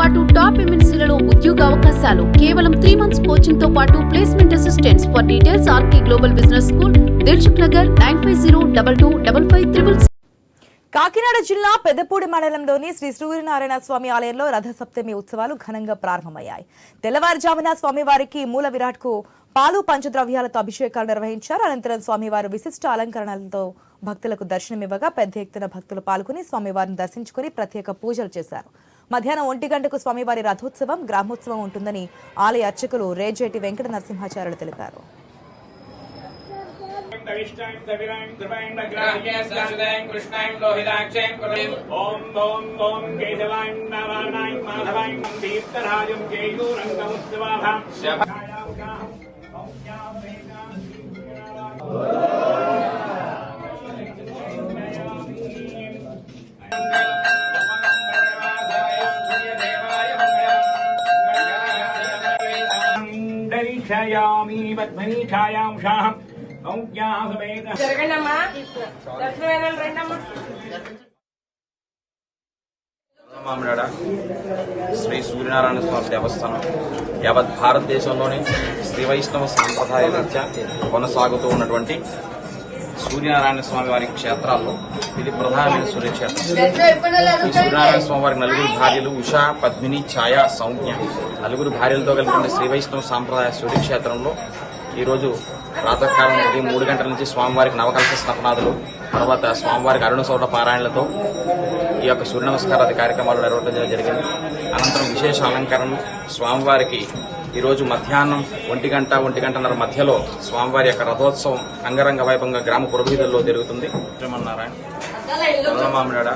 పాటు టాప్ ఎంఎన్సీలలో ఉద్యోగ అవకాశాలు. కేవలం త్రీ మంత్స్ కోచింగ్తో పాటు placement assistants for details RK global business school Dilsukhnagar nine five zero double two double five triple Kakinada జిల్లా పెద్దపూడి మండలంలోని శ్రీ సూర్యనారాయణ స్వామి ఆలయంలో రథసప్తమి ఉత్సవాలు ఘనంగా ప్రారంభమయ్యాయి. తెల్లవారుజామున స్వామివారికి మూల విరాట్కు పాలు పంచద్రవ్యాలతో అభిషేకాలు నిర్వహించారు. అనంతరం స్వామివారు విశిష్ట అలంకరణలతో భక్తులకు దర్శనమివ్వగా పెద్ద ఎత్తున భక్తులు పాల్గొని స్వామివారిని దర్శించుకుని ప్రత్యేక పూజలు చేశారు. మధ్యాహ్నం ఒంటి గంటకు స్వామివారి రథోత్సవం గ్రామోత్సవం ఉంటుందని ఆలయ అర్చకులు రేజేటి వెంకట నరసింహాచార్యులు తెలిపారు కవిష్టాం దర్శయామి పద్మనీఛాయాం షాహం సౌజ్ఞాసమేత జరగండమ్మా. దర్శనం రండమ్మా. మామిడాడ శ్రీ సూర్యనారాయణ స్వామి దేవస్థానం యావత్ భారతదేశంలోనే శ్రీ వైష్ణవ సాంప్రదాయ రీత్యా కొనసాగుతూ ఉన్నటువంటి సూర్యనారాయణ స్వామి వారి క్షేత్రాల్లో ఇది ప్రధానమైన సూర్యక్షేత్రం. ఈ సూర్యనారాయణ స్వామి వారి నలుగురు భార్యలు ఉషా పద్మిని ఛాయ సౌజ్ఞ నలుగురు భార్యలతో కలిపిన శ్రీ వైష్ణవ సాంప్రదాయ సూర్యక్షేత్రంలో ఈరోజు ప్రాతకాలం ఉదయం మూడు గంటల నుంచి స్వామివారికి నవకల్ప స్నపనాదులు తర్వాత స్వామివారికి అరుణ సౌర పారాయణలతో ఈ యొక్క సూర్య నమస్కారాది కార్యక్రమాలు నిర్వహించడం జరిగింది. అనంతరం విశేష అలంకరణలు. స్వామివారికి ఈరోజు మధ్యాహ్నం ఒంటి గంట ఒంటి గంటన్నర మధ్యలో స్వామివారి యొక్క రథోత్సవం అంగరంగ వైభవంగా గ్రామ పురవీధుల్లో జరుగుతుంది. శ్రీమన్నారాయణ మామిడాడ.